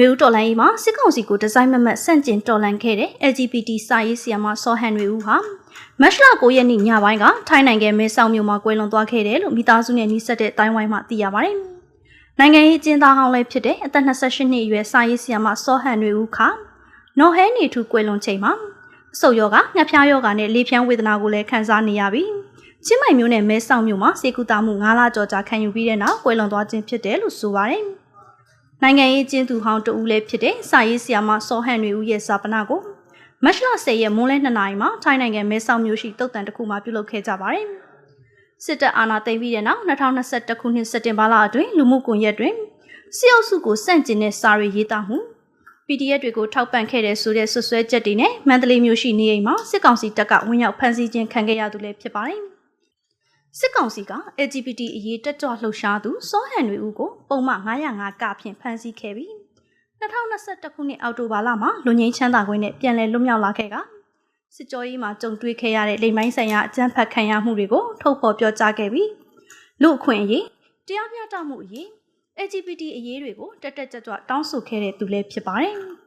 နှွေဦးတော်လိုင်းကြီးမှာစစ်ကောင်စီကိုဒီဇိုင်းမမတ်ဆန့်ကျင်တော်လှန်ခဲ့တဲ့ LGBT စာရေးဆရာမစောဟန်နှွေဦးဟာမတ်လ9ရက်နေ့ညပိုင်းကထိုင်းနိုင်ငံမဲဆောက်မြို့မှာကွယ်လွန်သွားခဲ့တယ်လို့မိသားစုနဲ့နှိစက်တဲ့တိုင်းဝိုင်းမှသိရပါတယ်။နိုင်ငံရေးအကျဉ်းသားဟောင်းလည်းဖြစ်တဲ့အသက်28နှစ်အရွယ်စာရေးဆရာမစောဟန်နှွေဦးခနော်ဟဲနေထူကွယ်လွန်ချိန်မှာအဆုတ်ယောဂငှက်ဖျားယောဂနဲ့လေဖြန်းဝေဒနာကိုလည်းခံစားနေရပြီးချင်းမိုင်မျိုးနဲ့မဲဆောက်မြို့မှာစေကူတာမှု9လကျော်ကြာခံယူပြီးတဲ့နောက်ကွယ်လွန်သွားခြင်းဖြစ်တယ်လို့ဆိုပါတယ်။ နိုင်ငံရေးကျင်းသူဟောင်းတဦးလည်းဖြစ်တဲ့စာရေးဆရာမစောဟန်တွေဦးရဲ့စာပနာကိုမတ်လ10ရက်မွန်းလဲ2နာရီမှာထိုင်းနိုင်ငံမဲဆောက်မြို့ရှိတုတ်တန်တစ်ခုမှာပြုလုပ်ခဲ့ကြပါတယ်။စစ်တပ်အာဏာသိမ်းပြီးတဲ့နောက်2021ခုနှစ်စက်တင်ဘာလအတွင်းလူမှုကွန်ရက်တွင်စစ်အုပ်စုကိုစန့်ကျင်တဲ့စာတွေရေးသားမှု PDF တွေကိုထောက်ပံ့ခဲ့တဲ့ဆိုတဲ့ဆွဆွဲချက်တွေနဲ့မန္တလေးမြို့ရှိနေအိမ်မှာစစ်ကောင်စီတပ်ကဝင်ရောက်ဖမ်းဆီးခြင်းခံခဲ့ရသူလည်းဖြစ်ပါတယ်။ စစ်ကောင်စီက LGBT အရေးတက်ကြွလှုပ်ရှားသူစောဟန်တွေဦးကိုပုံမှန်905ကဖြင့်ဖမ်းဆီးခဲ့ပြီး2021ခုနှစ်အောက်တိုဘာလမှာလူငင်းချမ်းသာခွင့်နဲ့ပြန်လည်လွတ်မြောက်လာခဲ့ကစစ်ကြောရေးမှာကြုံတွေ့ခဲ့ရတဲ့လိမ်မိုင်းဆိုင်ရာအကြမ်းဖက်ခံရမှုတွေကိုထုတ်ဖော်ပြောကြားခဲ့ပြီးလူအခွင့်အရေးတရားမျှတမှုအရေး LGBT အရေးတွေကိုတက်တက်ကြွကြွတောင်းဆိုခဲ့တဲ့သူလည်းဖြစ်ပါတယ်။